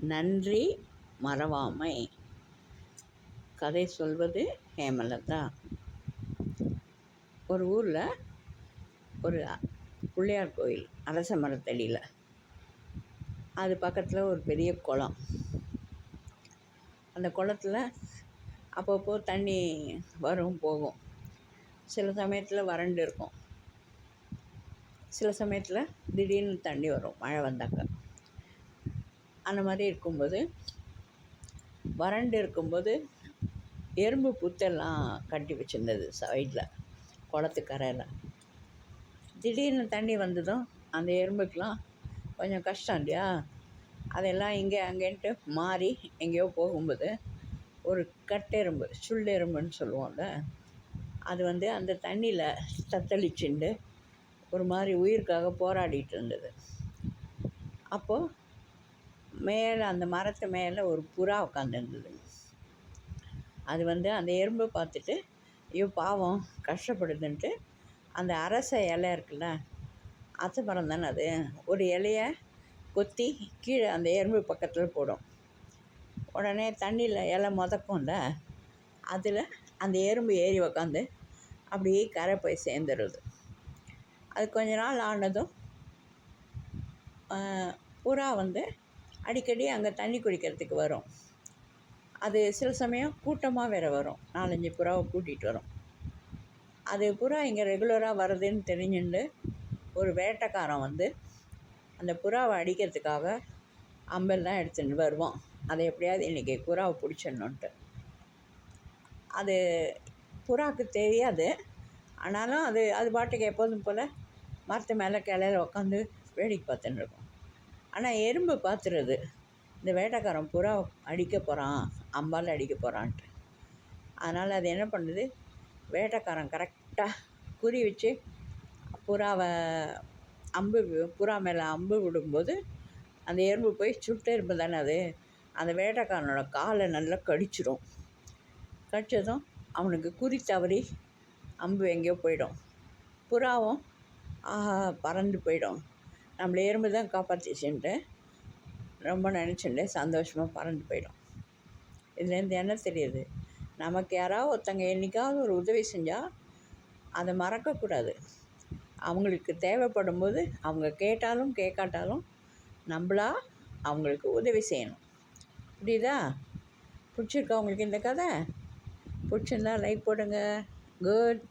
நன்றி மறவாமை. கதை சொல்வது ஹேமலதா. ஒரு ஊரில் ஒரு பிள்ளையார் கோயில் அரச மரத்தடியில். அது பக்கத்தில் ஒரு பெரிய குளம். அந்த குளத்தில் அப்பப்போ தண்ணி வரும் போகும். சில சமயத்தில் வறண்டு இருக்கும். சில சமயத்தில் திடீர்னு தண்ணி வரும் மழை வந்தாக்கா. அந்த மாதிரி இருக்கும்போது வறண்டு இருக்கும்போது எறும்பு புத்தெல்லாம் கட்டி வச்சுருந்தது சைடில் குளத்துக்கரையில். திடீர்னு தண்ணி வந்ததும் அந்த எறும்புக்கெலாம் கொஞ்சம் கஷ்டம் இல்லையா? அதெல்லாம் இங்கே அங்கேன்ட்டு மாறி எங்கேயோ போகும்போது ஒரு கட்டெறும்பு சுள்ளெரும்புன்னு சொல்லுவோம்ல அது வந்து அந்த தண்ணியில் தத்தளிச்சுண்டு ஒரு மாதிரி உயிருக்காக போராடிட்டு இருந்தது. அப்போது மேலே அந்த மரத்து மேலே ஒரு புறா உட்காந்துருந்தது அது வந்து அந்த எறும்பு பார்த்துட்டு ஐயோ பாவம் கஷ்டப்படுதுன்ட்டு அந்த அரச இலை இருக்குல்ல அத்தை மரம் தானே அது. ஒரு இலைய கொத்தி கீழே அந்த எறும்பு பக்கத்தில் போடும். உடனே தண்ணியில் இலை முதக்கும்ல அதில் அந்த எறும்பு ஏறி உக்காந்து அப்படியே கரை போய் சேர்ந்துடுது அது கொஞ்ச நாள் ஆனதும் புறா வந்து அடிக்கடி அங்கே தண்ணி குடிக்கிறதுக்கு வரும். அது சில சமயம் கூட்டமாக வேறு வரும். நாலஞ்சு புறாவை கூட்டிகிட்டு வரும். அது புறா இங்கே ரெகுலராக வருதுன்னு தெரிஞ்சுண்டு ஒரு வேட்டைக்காரன் வந்து அந்த புறாவை அடிக்கிறதுக்காக அம்பல் தான் எடுத்துகிட்டு வருவான். அதை எப்படியாவது இன்றைக்கி புறாவை பிடிச்சிடணுன்ட்டு அது புறாவுக்கு தெரியாது. ஆனாலும் அது அது பாட்டுக்கு எப்போதும் போல் மரத்து மேலே கிளையில் உட்காந்து வேடிக்கை பார்த்துன்னு இருக்கும். ஆனால் எறும்பு பார்த்துருது இந்த வேட்டைக்காரன் புறா அடிக்க போகிறான் அம்பால் அடிக்க போகிறான்ட்டு அதனால் அது என்ன பண்ணுது? வேட்டைக்காரன் கரெக்டாக குறி வச்சு புறாவை அம்பு புறா மேலே அம்பு விடும்போது அந்த எறும்பு போய் சுட்ட எறும்பு தானே அது? அந்த வேட்டைக்காரனோட காலை நல்லா கடிச்சிடும் கடிச்சதும் அவனுக்கு குறி தவறி அம்பு எங்கேயோ போயிடும். புறாவும் ஆஹா பறந்து போயிடும். நம்மளை எறும்பு தான் காப்பாற்றிச்சுன்ட்டு ரொம்ப நினச்சிட்டு சந்தோஷமாக பறந்து போயிடும். இதுலேருந்து என்ன தெரியுது? நமக்கு யாராவது ஒருத்தங்க என்றைக்காவது ஒரு உதவி செஞ்சால் அதை மறக்கக்கூடாது அவங்களுக்கு தேவைப்படும் போது அவங்க கேட்டாலும் கேட்காட்டாலும் நம்மளா அவங்களுக்கு உதவி செய்யணும். புரியுதா? பிடிச்சிருக்கா உங்களுக்கு இந்த கதை? பிடிச்சிருந்தா லைக் போடுங்க. குட்